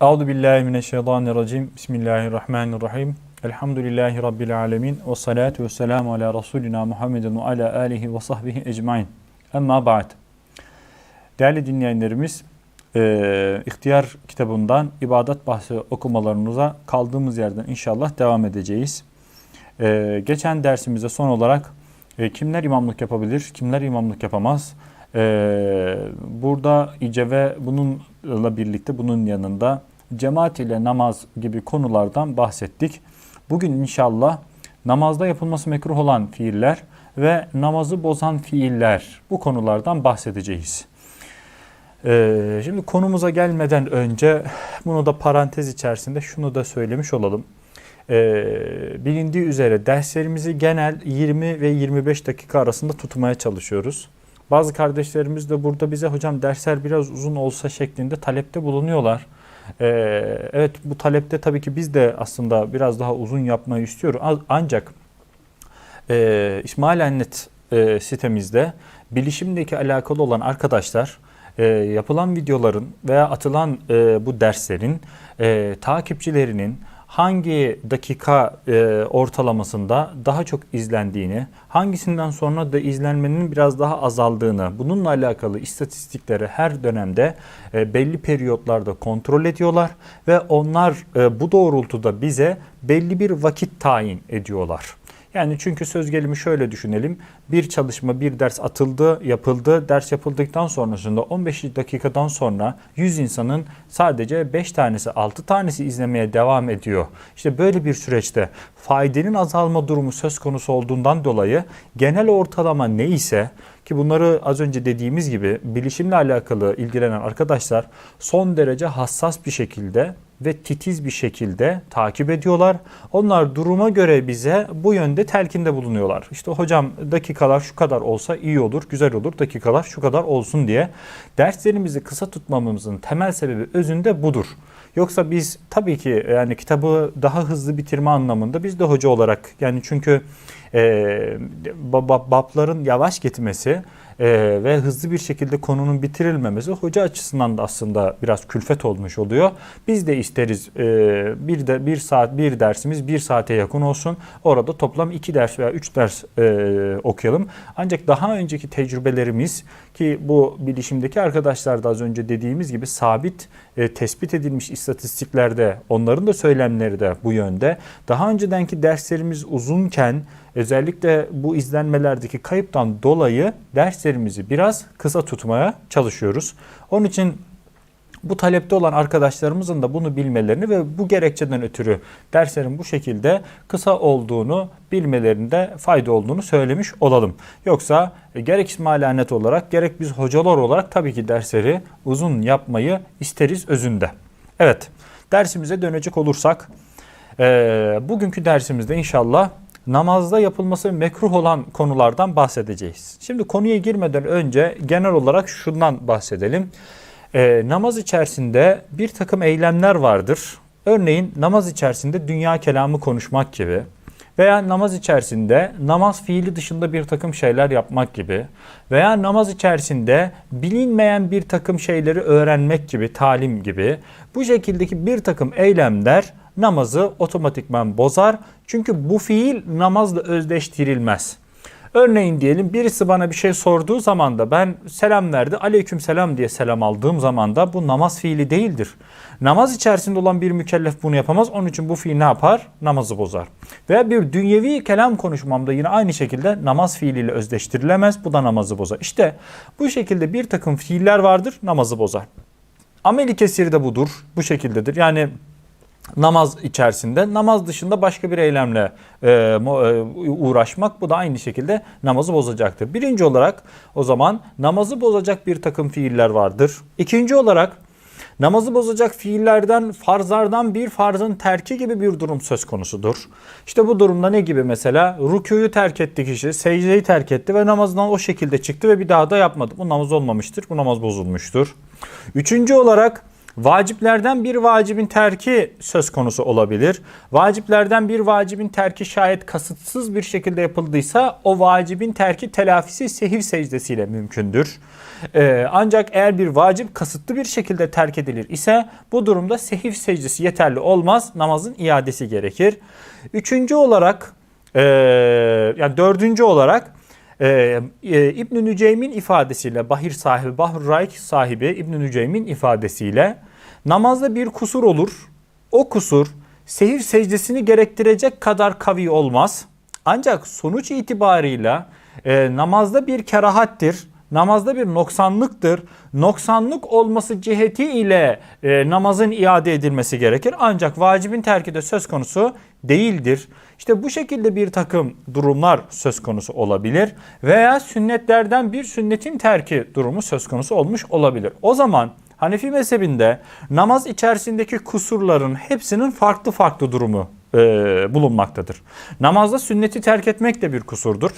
Euzu billahi mineşşeytanirracim. Bismillahirrahmanirrahim. Elhamdülillahi rabbil alamin ve salatu vesselamu ala rasulina Muhammedin ve ala alihi ve sahbihi ecmaîn. Amma ba'd. Değerli dinleyenlerimiz, e, İhtiyar kitabından ibadet bahsi okumalarımıza kaldığımız yerden inşallah devam edeceğiz. E, geçen dersimizde son olarak e, kimler imamlık yapabilir, kimler imamlık yapamaz? E, burada ice ve bununla birlikte bunun yanında cemaat ile namaz gibi konulardan bahsettik. Bugün inşallah namazda yapılması mekruh olan fiiller ve namazı bozan fiiller bu konulardan bahsedeceğiz. Ee, şimdi konumuza gelmeden önce bunu da parantez içerisinde şunu da söylemiş olalım. Ee, bilindiği üzere derslerimizi genel 20 ve 25 dakika arasında tutmaya çalışıyoruz. Bazı kardeşlerimiz de burada bize hocam dersler biraz uzun olsa şeklinde talepte bulunuyorlar. Ee, evet bu talepte tabii ki biz de aslında biraz daha uzun yapmayı istiyoruz. Ancak e, İsmail Annet e, sitemizde bilişimdeki alakalı olan arkadaşlar e, yapılan videoların veya atılan e, bu derslerin e, takipçilerinin hangi dakika e, ortalamasında daha çok izlendiğini, hangisinden sonra da izlenmenin biraz daha azaldığını, bununla alakalı istatistikleri her dönemde e, belli periyotlarda kontrol ediyorlar ve onlar e, bu doğrultuda bize belli bir vakit tayin ediyorlar. Yani çünkü söz gelimi şöyle düşünelim. Bir çalışma, bir ders atıldı, yapıldı. Ders yapıldıktan sonrasında 15 dakikadan sonra 100 insanın sadece 5 tanesi, 6 tanesi izlemeye devam ediyor. İşte böyle bir süreçte faydenin azalma durumu söz konusu olduğundan dolayı genel ortalama neyse ki bunları az önce dediğimiz gibi bilişimle alakalı ilgilenen arkadaşlar son derece hassas bir şekilde ve titiz bir şekilde takip ediyorlar. Onlar duruma göre bize bu yönde telkinde bulunuyorlar. İşte hocam dakikalar şu kadar olsa iyi olur, güzel olur. Dakikalar şu kadar olsun diye. Derslerimizi kısa tutmamızın temel sebebi özünde budur. Yoksa biz tabii ki yani kitabı daha hızlı bitirme anlamında biz de hoca olarak yani çünkü e, babların yavaş gitmesi e, ve hızlı bir şekilde konunun bitirilmemesi hoca açısından da aslında biraz külfet olmuş oluyor. Biz de isteriz e, bir de bir saat bir dersimiz bir saate yakın olsun. Orada toplam iki ders veya üç ders e, okuyalım. Ancak daha önceki tecrübelerimiz ki bu bilişimdeki arkadaşlar da az önce dediğimiz gibi sabit e, tespit edilmiş istatistiklerde onların da söylemleri de bu yönde. Daha öncedenki derslerimiz uzunken özellikle bu izlenmelerdeki kayıptan dolayı derslerimizi biraz kısa tutmaya çalışıyoruz. Onun için bu talepte olan arkadaşlarımızın da bunu bilmelerini ve bu gerekçeden ötürü derslerin bu şekilde kısa olduğunu bilmelerinde fayda olduğunu söylemiş olalım. Yoksa e, gerek İsmail olarak gerek biz hocalar olarak tabii ki dersleri uzun yapmayı isteriz özünde. Evet dersimize dönecek olursak e, bugünkü dersimizde inşallah namazda yapılması mekruh olan konulardan bahsedeceğiz. Şimdi konuya girmeden önce genel olarak şundan bahsedelim. E, namaz içerisinde bir takım eylemler vardır. Örneğin namaz içerisinde dünya kelamı konuşmak gibi veya namaz içerisinde namaz fiili dışında bir takım şeyler yapmak gibi veya namaz içerisinde bilinmeyen bir takım şeyleri öğrenmek gibi, talim gibi bu şekildeki bir takım eylemler namazı otomatikman bozar. Çünkü bu fiil namazla özdeştirilmez. Örneğin diyelim birisi bana bir şey sorduğu zaman da ben selam verdi aleyküm selam diye selam aldığım zaman da bu namaz fiili değildir. Namaz içerisinde olan bir mükellef bunu yapamaz. Onun için bu fiil ne yapar? Namazı bozar. Veya bir dünyevi kelam konuşmamda yine aynı şekilde namaz fiiliyle özdeştirilemez. Bu da namazı bozar. İşte bu şekilde bir takım fiiller vardır namazı bozar. Ameli kesiri de budur. Bu şekildedir. Yani namaz içerisinde namaz dışında başka bir eylemle e, e, uğraşmak bu da aynı şekilde namazı bozacaktır. Birinci olarak o zaman namazı bozacak bir takım fiiller vardır. İkinci olarak namazı bozacak fiillerden farzlardan bir farzın terki gibi bir durum söz konusudur. İşte bu durumda ne gibi mesela rükûyu terk etti kişi, secdeyi terk etti ve namazdan o şekilde çıktı ve bir daha da yapmadı. Bu namaz olmamıştır, bu namaz bozulmuştur. Üçüncü olarak Vaciplerden bir vacibin terki söz konusu olabilir. Vaciplerden bir vacibin terki şayet kasıtsız bir şekilde yapıldıysa o vacibin terki telafisi sehiv secdesiyle mümkündür. Ee, ancak eğer bir vacip kasıtlı bir şekilde terk edilir ise bu durumda sehiv secdesi yeterli olmaz. Namazın iadesi gerekir. Üçüncü olarak e, yani dördüncü olarak ee, e, İbn-i Nüceym'in ifadesiyle Bahir sahibi, Bahr Raik sahibi İbn-i Nüceym'in ifadesiyle namazda bir kusur olur. O kusur sehir secdesini gerektirecek kadar kavi olmaz. Ancak sonuç itibarıyla e, namazda bir kerahattir. Namazda bir noksanlıktır. Noksanlık olması ciheti ile e, namazın iade edilmesi gerekir. Ancak vacibin terki de söz konusu değildir. İşte bu şekilde bir takım durumlar söz konusu olabilir veya sünnetlerden bir sünnetin terki durumu söz konusu olmuş olabilir. O zaman Hanefi mezhebinde namaz içerisindeki kusurların hepsinin farklı farklı durumu e, bulunmaktadır. Namazda sünneti terk etmek de bir kusurdur.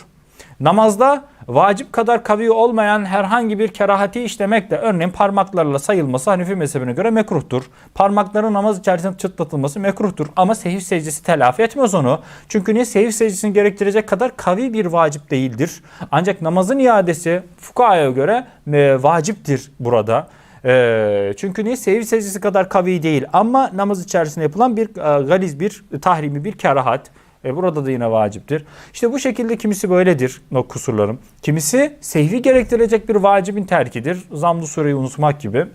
Namazda vacip kadar kavi olmayan herhangi bir kerahati işlemek de örneğin parmaklarla sayılması Hanefi mezhebine göre mekruhtur. Parmakların namaz içerisinde çıtlatılması mekruhtur ama sehif secdesi telafi etmez onu. Çünkü niye sehif secdesini gerektirecek kadar kavi bir vacip değildir. Ancak namazın iadesi fukahaya göre e, vaciptir burada. E, çünkü niye? Sehif secdesi kadar kavi değil ama namaz içerisinde yapılan bir e, galiz bir tahrimi bir kerahat. E burada da yine vaciptir. İşte bu şekilde kimisi böyledir o kusurlarım. Kimisi sehvi gerektirecek bir vacibin terkidir. Zamlı sureyi unutmak gibi.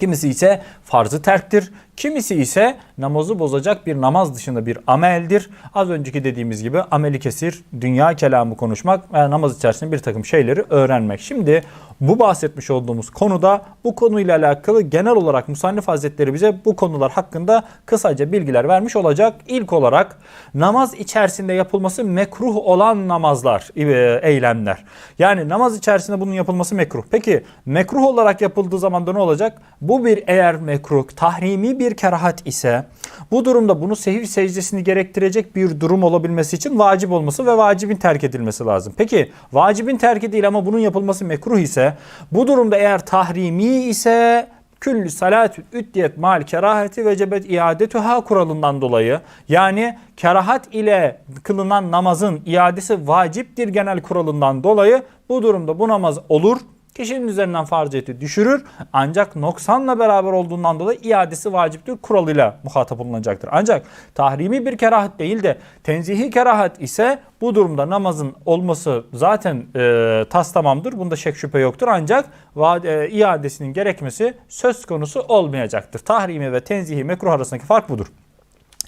Kimisi ise farzı terktir. Kimisi ise namazı bozacak bir namaz dışında bir ameldir. Az önceki dediğimiz gibi ameli kesir, dünya kelamı konuşmak ve namaz içerisinde bir takım şeyleri öğrenmek. Şimdi bu bahsetmiş olduğumuz konuda bu konuyla alakalı genel olarak Musannif Hazretleri bize bu konular hakkında kısaca bilgiler vermiş olacak. İlk olarak namaz içerisinde yapılması mekruh olan namazlar, e, eylemler. Yani namaz içerisinde bunun yapılması mekruh. Peki mekruh olarak yapıldığı zaman da ne olacak? Bu bir eğer mekruh, tahrimi bir kerahat ise bu durumda bunu sehir secdesini gerektirecek bir durum olabilmesi için vacip olması ve vacibin terk edilmesi lazım. Peki vacibin terk değil ama bunun yapılması mekruh ise bu durumda eğer tahrimi ise küllü salatü üddiyet mal keraheti ve cebet iadetuha kuralından dolayı yani kerahat ile kılınan namazın iadesi vaciptir genel kuralından dolayı bu durumda bu namaz olur kişinin üzerinden farziyeti düşürür. Ancak noksanla beraber olduğundan dolayı iadesi vaciptir kuralıyla muhatap olunacaktır. Ancak tahrimi bir kerahat değil de tenzihi kerahat ise bu durumda namazın olması zaten e, tas tamamdır. Bunda şek şüphe yoktur. Ancak e, iadesinin gerekmesi söz konusu olmayacaktır. Tahrimi ve tenzihi mekruh arasındaki fark budur.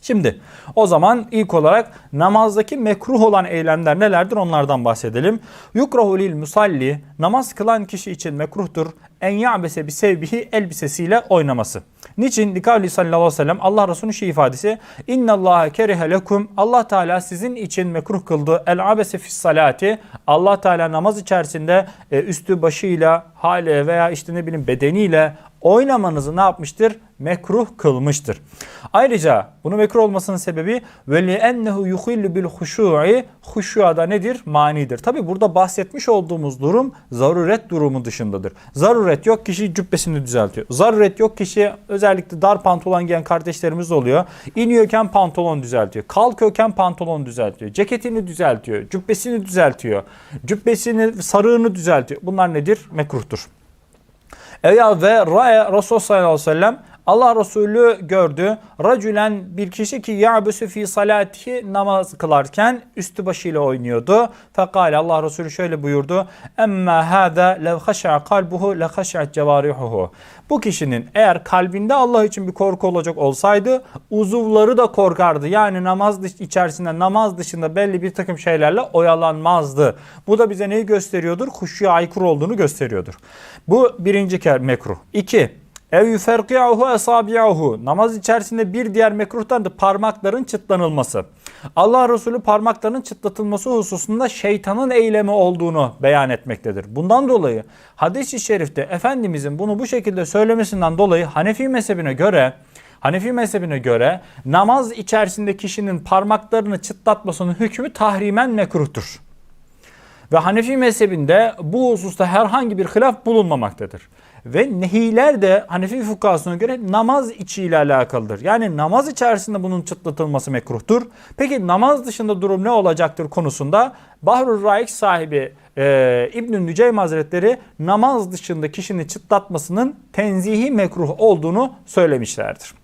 Şimdi o zaman ilk olarak namazdaki mekruh olan eylemler nelerdir onlardan bahsedelim. Yukrahu lil musalli namaz kılan kişi için mekruhtur. En ya'bese bi sevbihi elbisesiyle oynaması. Niçin? Likavli sallallahu aleyhi ve sellem Allah Resulü'nün şey ifadesi. İnna Allah kerehe lekum. Allah Teala sizin için mekruh kıldı. El abese fis salati. Allah Teala namaz içerisinde e, üstü başıyla, hale veya işte ne bileyim bedeniyle oynamanızı ne yapmıştır? Mekruh kılmıştır. Ayrıca bunu mekruh olmasının sebebi ve li ennehu yuhillu bil huşu'i huşu'a nedir? Manidir. Tabi burada bahsetmiş olduğumuz durum zaruret durumu dışındadır. Zaruret yok kişi cübbesini düzeltiyor. Zaruret yok kişi özellikle dar pantolon giyen kardeşlerimiz oluyor. İniyorken pantolon düzeltiyor. Kalkıyorken pantolon düzeltiyor. Ceketini düzeltiyor. Cübbesini düzeltiyor. Cübbesini sarığını düzeltiyor. Bunlar nedir? Mekruhtur. Eja dhe rraje Rasul sallallahu alaihi wasallam Allah Resulü gördü. Racülen bir kişi ki ya'busu fi salatihi namaz kılarken üstü başıyla oynuyordu. Fekale Allah Resulü şöyle buyurdu. Emma hâzâ lev haşa kalbuhu le cevarihuhu. Bu kişinin eğer kalbinde Allah için bir korku olacak olsaydı uzuvları da korkardı. Yani namaz içerisinde namaz dışında belli bir takım şeylerle oyalanmazdı. Bu da bize neyi gösteriyordur? Huşuya aykırı olduğunu gösteriyordur. Bu birinci mekruh. İki, Ev yuferki'uhu esabi'uhu. Namaz içerisinde bir diğer mekruhtan da parmakların çıtlanılması. Allah Resulü parmakların çıtlatılması hususunda şeytanın eylemi olduğunu beyan etmektedir. Bundan dolayı hadis-i şerifte Efendimizin bunu bu şekilde söylemesinden dolayı Hanefi mezhebine göre Hanefi mezhebine göre namaz içerisinde kişinin parmaklarını çıtlatmasının hükmü tahrimen mekruhtur. Ve Hanefi mezhebinde bu hususta herhangi bir hilaf bulunmamaktadır. Ve nehiler de Hanefi fukahasına göre namaz içiyle alakalıdır. Yani namaz içerisinde bunun çıtlatılması mekruhtur. Peki namaz dışında durum ne olacaktır konusunda Bahrul Raik sahibi e, İbn-i Nüceym Hazretleri namaz dışında kişinin çıtlatmasının tenzihi mekruh olduğunu söylemişlerdir.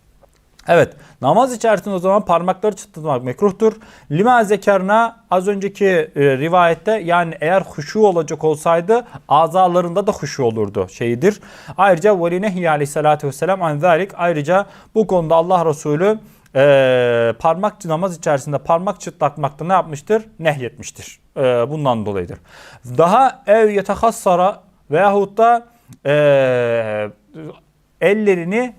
Evet namaz içerisinde o zaman parmakları çıtlatmak mekruhtur. Lima zekerna az önceki e, rivayette yani eğer huşu olacak olsaydı azalarında da huşu olurdu şeyidir. Ayrıca velinehi aleyhissalatü vesselam an zalik ayrıca bu konuda Allah Resulü e, parmak namaz içerisinde parmak çıtlatmakta ne yapmıştır? Nehyetmiştir. E, bundan dolayıdır. Daha ev yetehassara veyahut da e, ellerini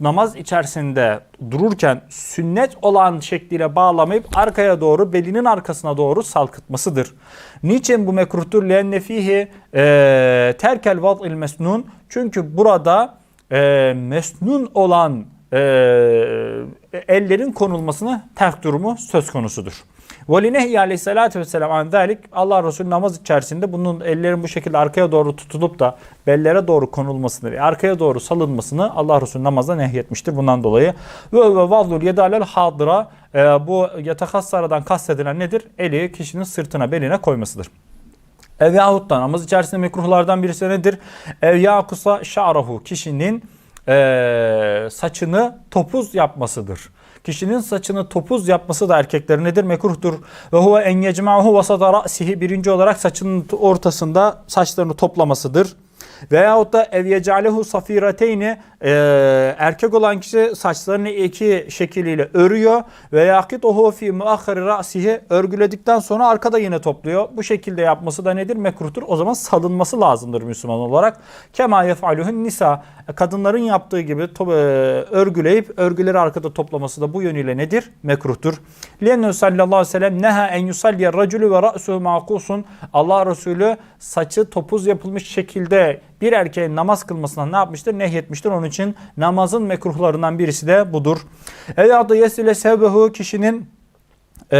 namaz içerisinde dururken sünnet olan şekliyle bağlamayıp arkaya doğru belinin arkasına doğru salkıtmasıdır. Niçin bu mekruhtur? Lenne fihi e, terkel vad'il mesnun. Çünkü burada e, mesnun olan e, ellerin konulmasını terk durumu söz konusudur. Velinehyi aleyhissalatü vesselam an zalik Allah Resulü namaz içerisinde bunun ellerin bu şekilde arkaya doğru tutulup da bellere doğru konulmasını ve arkaya doğru salınmasını Allah Resulü namazda nehyetmiştir bundan dolayı. Ve ve vazul yedalel hadıra e, bu yatakassaradan kastedilen nedir? Eli kişinin sırtına beline koymasıdır. Ev yahut da namaz içerisinde mekruhlardan birisi nedir? Ev yakusa şa'rahu kişinin e, saçını topuz yapmasıdır. Kişinin saçını topuz yapması da erkeklerin nedir? Mekruhtur. Ve huve en yecma'hu vasata ra'sihi birinci olarak saçının ortasında saçlarını toplamasıdır. Veyahut da ev yecalehu safirateyni e, erkek olan kişi saçlarını iki şekliyle örüyor ve yakituhu fi muakhari ra'sihi örgüledikten sonra arkada yine topluyor. Bu şekilde yapması da nedir? Mekruhtur. O zaman salınması lazımdır Müslüman olarak. Kema yef'aluhun nisa kadınların yaptığı gibi e, örgüleyip örgüleri arkada toplaması da bu yönüyle nedir? Mekruhtur. Liyennehu sallallahu aleyhi ve sellem neha en yusalliye racülü ve ra'suhu makusun. Allah Resulü saçı topuz yapılmış şekilde bir erkeğin namaz kılmasına ne yapmıştır? Nehyetmiştir. Onun için namazın mekruhlarından birisi de budur. Eyadı yesile sevbehu kişinin e,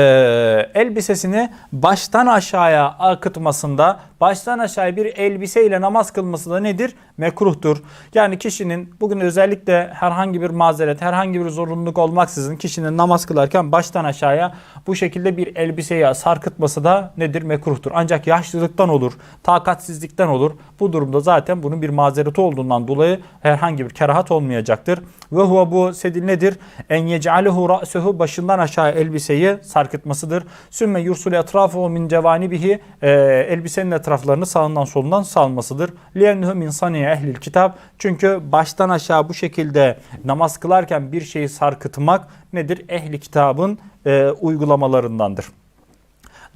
elbisesini baştan aşağıya akıtmasında baştan aşağıya bir elbiseyle namaz kılması da nedir? Mekruhtur. Yani kişinin bugün özellikle herhangi bir mazeret, herhangi bir zorunluluk olmaksızın kişinin namaz kılarken baştan aşağıya bu şekilde bir elbiseyi sarkıtması da nedir? Mekruhtur. Ancak yaşlılıktan olur, takatsizlikten olur. Bu durumda zaten bunun bir mazereti olduğundan dolayı herhangi bir kerahat olmayacaktır. Ve huve bu sedil nedir? En yec'alehu ra'suhu başından aşağı elbiseyi sarkıtmasıdır. Sümme yursul etrafu min cevanibihi elbisenin etraflarını sağından solundan salmasıdır. Min saniye ehlil kitap. Çünkü baştan aşağı bu şekilde namaz kılarken bir şeyi sarkıtmak nedir? Ehli kitabın e, uygulamalarındandır.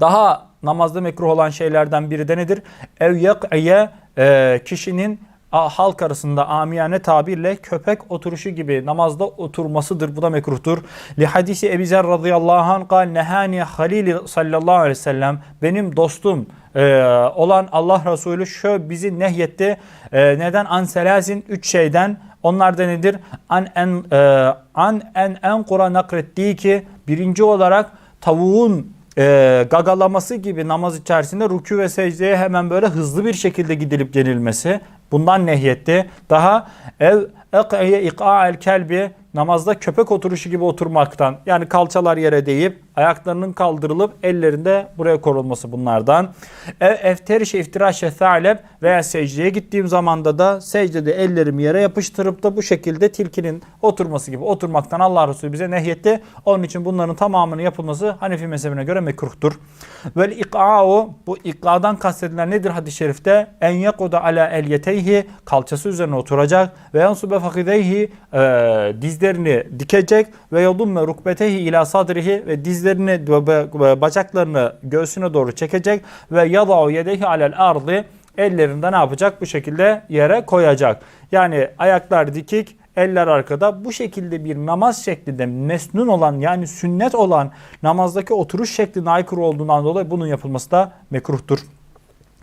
Daha namazda mekruh olan şeylerden biri de nedir? Ev yak'iye e, kişinin halk arasında amiyane tabirle köpek oturuşu gibi namazda oturmasıdır. Bu da mekruhtur. Li hadisi Ebi Zer radıyallahu anh kal nehani halili sallallahu aleyhi ve sellem benim dostum e, olan Allah Resulü şu bizi nehyetti. E, neden? An selazin üç şeyden. Onlar da nedir? An en e, an en en kura nakrettiği ki birinci olarak tavuğun e, gagalaması gibi namaz içerisinde rükû ve secdeye hemen böyle hızlı bir şekilde gidilip gelilmesi bundan nehyetti. Daha ev ek'iye ika'el kelbi namazda köpek oturuşu gibi oturmaktan yani kalçalar yere değip ayaklarının kaldırılıp ellerinde buraya korulması bunlardan. Ev efteriş iftiraşe tha'leb veya secdeye gittiğim zamanda da secdede ellerimi yere yapıştırıp da bu şekilde tilkinin oturması gibi oturmaktan Allah Resulü bize nehyetti. Onun için bunların tamamının yapılması Hanefi mezhebine göre mekruhtur. Vel ik'a'u bu ik'a'dan kastedilen nedir hadis-i şerifte? En yakuda ala el yeteyhi kalçası üzerine oturacak ve yansube fakideyhi e, dizlerini dikecek ve yadumme rukbetehi ila sadrihi ve dizlerini bacaklarını göğsüne doğru çekecek ve yada'u yedehi alel ardı ellerinde ne yapacak? Bu şekilde yere koyacak. Yani ayaklar dikik, eller arkada. Bu şekilde bir namaz şeklinde mesnun olan yani sünnet olan namazdaki oturuş şekline aykırı olduğundan dolayı bunun yapılması da mekruhtur.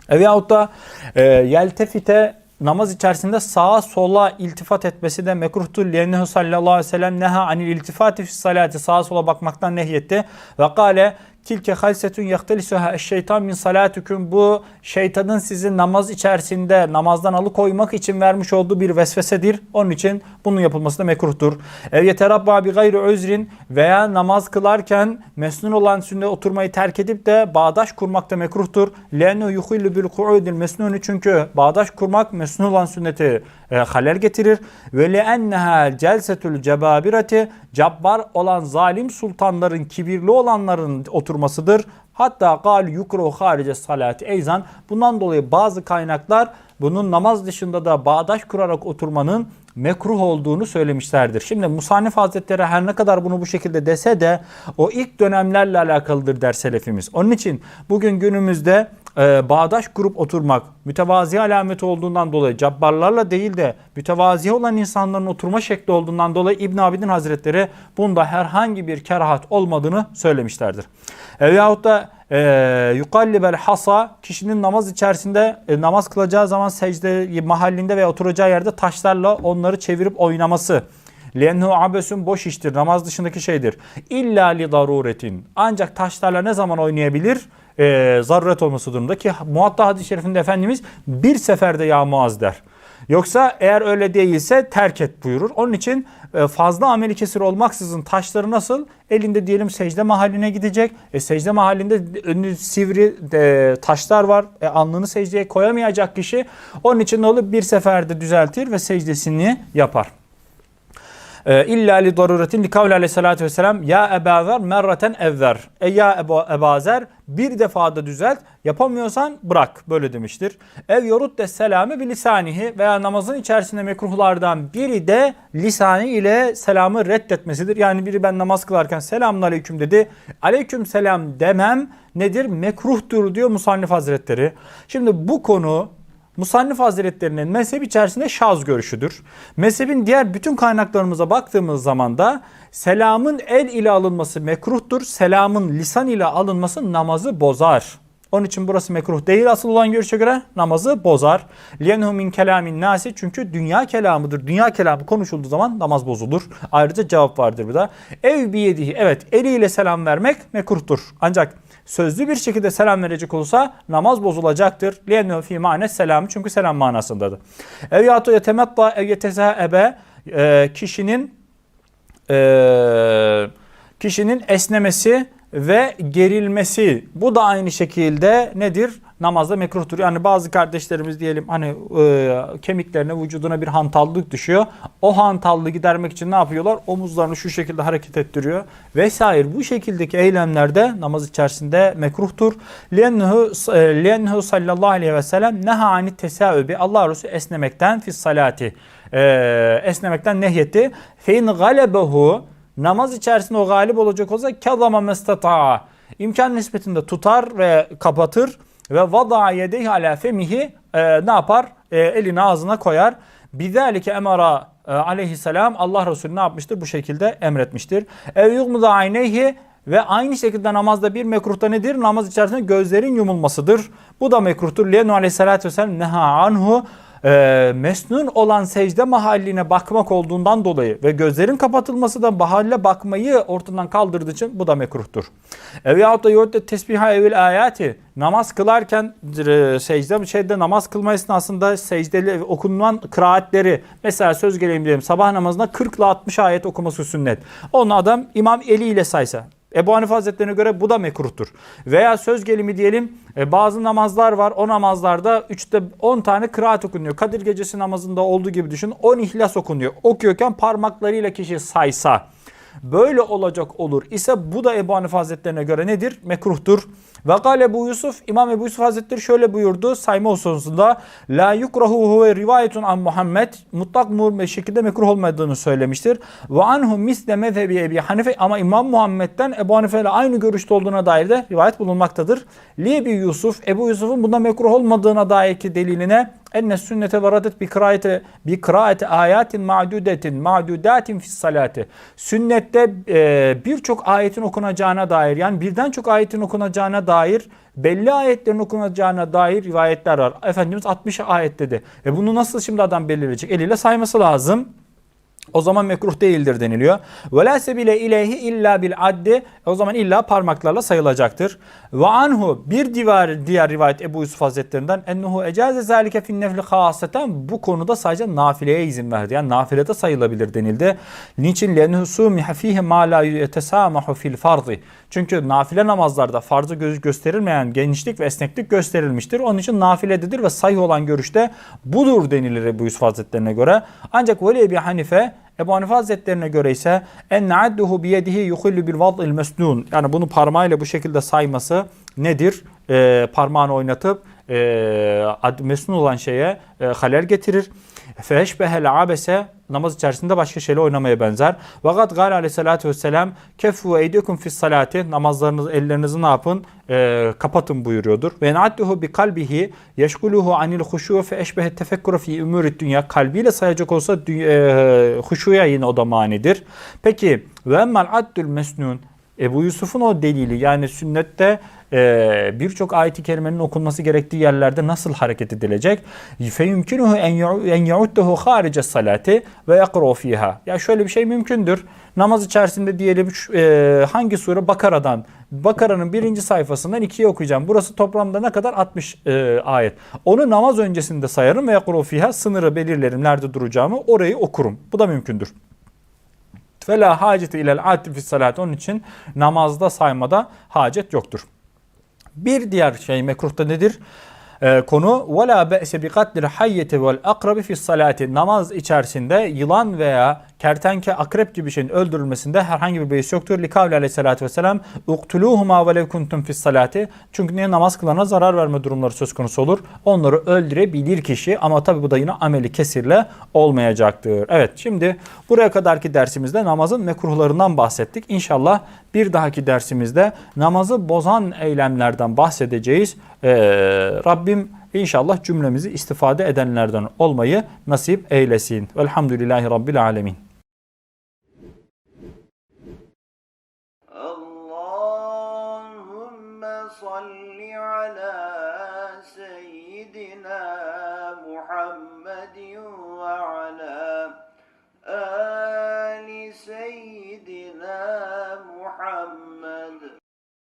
E veyahut da e, yeltefite namaz içerisinde sağa sola iltifat etmesi de mekruhtur. Liyennehu sallallahu aleyhi ve sellem neha anil iltifati fi salati sağa sola bakmaktan nehyetti. Ve kale tilke halsetun yahtalisuha şeytan min salatüküm bu şeytanın sizi namaz içerisinde namazdan alıkoymak için vermiş olduğu bir vesvesedir. Onun için bunun yapılması da mekruhtur. Ev yeterabba bi gayri özrin veya namaz kılarken mesnun olan sünnet oturmayı terk edip de bağdaş kurmak da mekruhtur. Lenu yuhillu bil ku'udil mesnuni çünkü bağdaş kurmak mesnun olan sünneti e, halel getirir. Ve li'enneha celsetül cebabireti cabbar olan zalim sultanların kibirli olanların oturmasıdır. Hatta gal yukru harice salati eyzan. Bundan dolayı bazı kaynaklar bunun namaz dışında da bağdaş kurarak oturmanın mekruh olduğunu söylemişlerdir. Şimdi Musannif Hazretleri her ne kadar bunu bu şekilde dese de o ilk dönemlerle alakalıdır der selefimiz. Onun için bugün günümüzde e, bağdaş kurup oturmak mütevazi alameti olduğundan dolayı cabbarlarla değil de mütevazi olan insanların oturma şekli olduğundan dolayı İbn Abidin Hazretleri bunda herhangi bir kerahat olmadığını söylemişlerdir. E, veyahut da e, yukallibel hasa kişinin namaz içerisinde e, namaz kılacağı zaman secde mahallinde veya oturacağı yerde taşlarla onları çevirip oynaması. Lenhu abesun boş iştir. Namaz dışındaki şeydir. İlla li daruretin. Ancak taşlarla ne zaman oynayabilir? Ee, zaruret olması durumunda ki muhatta hadis-i şerifinde Efendimiz bir seferde ya Muaz der. Yoksa eğer öyle değilse terk et buyurur. Onun için e, fazla ameli kesir olmaksızın taşları nasıl? Elinde diyelim secde mahalline gidecek. E, secde mahallinde önü sivri e, taşlar var. E, alnını secdeye koyamayacak kişi. Onun için ne olur? Bir seferde düzeltir ve secdesini yapar. E, İlla li daruretin li kavli aleyhissalatü vesselam ya ebazer merraten evver. E ya ebazer bir defada düzelt yapamıyorsan bırak böyle demiştir. Ev yorut de selamı bir lisanihi veya namazın içerisinde mekruhlardan biri de lisanı ile selamı reddetmesidir. Yani biri ben namaz kılarken selamun aleyküm dedi. Aleyküm selam demem nedir? Mekruhtur diyor Musannif Hazretleri. Şimdi bu konu Musannif Hazretlerinin mezhep içerisinde şaz görüşüdür. Mezhebin diğer bütün kaynaklarımıza baktığımız zaman da selamın el ile alınması mekruhtur. Selamın lisan ile alınması namazı bozar. Onun için burası mekruh değil asıl olan görüşe göre namazı bozar. Liyenhu min kelamin nasi çünkü dünya kelamıdır. Dünya kelamı konuşulduğu zaman namaz bozulur. Ayrıca cevap vardır burada. Ev biyedihi evet eliyle selam vermek mekruhtur. Ancak sözlü bir şekilde selam verecek olursa namaz bozulacaktır. Liyenhu fi mane selamı çünkü selam manasındadır. Ev yatu yetemetta ev yetezaebe e, kişinin e, kişinin esnemesi ve gerilmesi bu da aynı şekilde nedir? Namazda mekruhtur. Yani bazı kardeşlerimiz diyelim hani e, kemiklerine vücuduna bir hantallık düşüyor. O hantallığı gidermek için ne yapıyorlar? Omuzlarını şu şekilde hareket ettiriyor vesaire. Bu şekildeki eylemlerde namaz içerisinde mekruhtur. Lenhu lenhu sallallahu aleyhi ve sellem neha ani tesaübi. Allah Resulü esnemekten fis salati. E, esnemekten nehyetti. Fein galebehu namaz içerisinde o galip olacak olsa kazama mestata'a imkan nispetinde tutar ve kapatır ve vada yedeyhi ala femihi e, ne yapar? E, elini ağzına koyar. Bizalike emara e, aleyhisselam Allah Resulü ne yapmıştır? Bu şekilde emretmiştir. Ev yugmuda ayneyhi ve aynı şekilde namazda bir mekruhta nedir? Namaz içerisinde gözlerin yumulmasıdır. Bu da mekruhtur. Lenu aleyhissalatü vesselam neha anhu e, mesnun olan secde mahalline bakmak olduğundan dolayı ve gözlerin kapatılması da mahalle bakmayı ortadan kaldırdığı için bu da mekruhtur. Ev yahut da yahut tesbiha evil ayati namaz kılarken e, secde şeyde namaz kılma esnasında secdeli okunan kıraatleri mesela söz geleyim diyelim sabah namazında 40 ile 60 ayet okuması sünnet. Onu adam imam eliyle saysa Ebu Hanife Hazretleri'ne göre bu da mekruhtur. Veya söz gelimi diyelim e, bazı namazlar var. O namazlarda 3'te 10 tane kıraat okunuyor. Kadir gecesi namazında olduğu gibi düşün. 10 ihlas okunuyor. Okuyorken parmaklarıyla kişi saysa. Böyle olacak olur ise bu da Ebu Hanife Hazretlerine göre nedir? Mekruhtur. Ve gale Ebu Yusuf, İmam Ebu Yusuf Hazretleri şöyle buyurdu sayma hususunda. La yukrahu huve rivayetun an Muhammed. Mutlak bir şekilde mekruh olmadığını söylemiştir. Ve anhu misle mezhebi Ebi Hanife ama İmam Muhammed'den Ebu Hanife ile aynı görüşte olduğuna dair de rivayet bulunmaktadır. Li Ebi Yusuf, Ebu Yusuf'un bunda mekruh olmadığına dair ki deliline enne sünnete varadet bi kıraate bi kıraate ayatin ma'dudetin ma'dudatin fis salati. Sünnette e, birçok ayetin okunacağına dair yani birden çok ayetin okunacağına dair belli ayetlerin okunacağına dair rivayetler var. Efendimiz 60 ayet dedi. E bunu nasıl şimdi adam belirleyecek? Eliyle sayması lazım. O zaman mekruh değildir deniliyor. Ve la sebile ileyhi illa bil addi. O zaman illa parmaklarla sayılacaktır. Ve anhu bir diğer, diğer rivayet Ebu Yusuf Hazretlerinden ennuhu ecaze zalike fin nefli haseten bu konuda sadece nafileye izin verdi. Yani nafilede sayılabilir denildi. Niçin? Lenhu sumiha fihi ma la yetesamahu fil farzi. Çünkü nafile namazlarda farzı göz gösterilmeyen genişlik ve esneklik gösterilmiştir. Onun için nafilededir ve sahih olan görüşte budur denilir Ebu Yusuf Hazretlerine göre. Ancak Veli Ebi Hanife Ebu Hanife Hazretlerine göre ise en adduhu biyedihi yuhillu bil vad'il mesnun. Yani bunu parmağıyla bu şekilde sayması nedir? Ee, parmağını oynatıp e, mesnun olan şeye e, halel getirir. Feşbehel abese namaz içerisinde başka şeyle oynamaya benzer. Vakat gâle aleyhissalatü vesselam kefu eydikum fis salati namazlarınızı ellerinizi ne yapın? Ee, kapatın buyuruyordur. Ve na'adduhu bi kalbihi yeşguluhu anil huşu fe eşbehe tefekkuru fi umurid dünya kalbiyle sayacak olsa e, huşuya yine o da manidir. Peki ve emmel addül mesnun Ebu Yusuf'un o delili yani sünnette e, birçok ayet-i kerimenin okunması gerektiği yerlerde nasıl hareket edilecek? Feyumkinuhu en yauddehu harice salati ve yakro. Ya şöyle bir şey mümkündür. Namaz içerisinde diyelim e, hangi sure? Bakara'dan. Bakara'nın birinci sayfasından ikiye okuyacağım. Burası toplamda ne kadar? 60 e, ayet. Onu namaz öncesinde sayarım ve yakro fiha sınırı belirlerim. Nerede duracağımı orayı okurum. Bu da mümkündür. Fela haceti ilel atifi salat. Onun için namazda saymada hacet yoktur. Bir diğer şey mekruhta nedir? Ee, konu bi katlil hayyeti vel akrabi fis salati. Namaz içerisinde yılan veya kertenke, akrep gibi şeyin öldürülmesinde herhangi bir beis yoktur. Li kavli aleyhissalatü vesselam uktuluhuma ve lev kuntum fis salati. Çünkü niye namaz kılana zarar verme durumları söz konusu olur. Onları öldürebilir kişi ama tabi bu da yine ameli kesirle olmayacaktır. Evet şimdi buraya kadarki dersimizde namazın mekruhlarından bahsettik. İnşallah bir dahaki dersimizde namazı bozan eylemlerden bahsedeceğiz. Ee, Rabbim inşallah cümlemizi istifade edenlerden olmayı nasip eylesin. Velhamdülillahi Rabbil Alemin.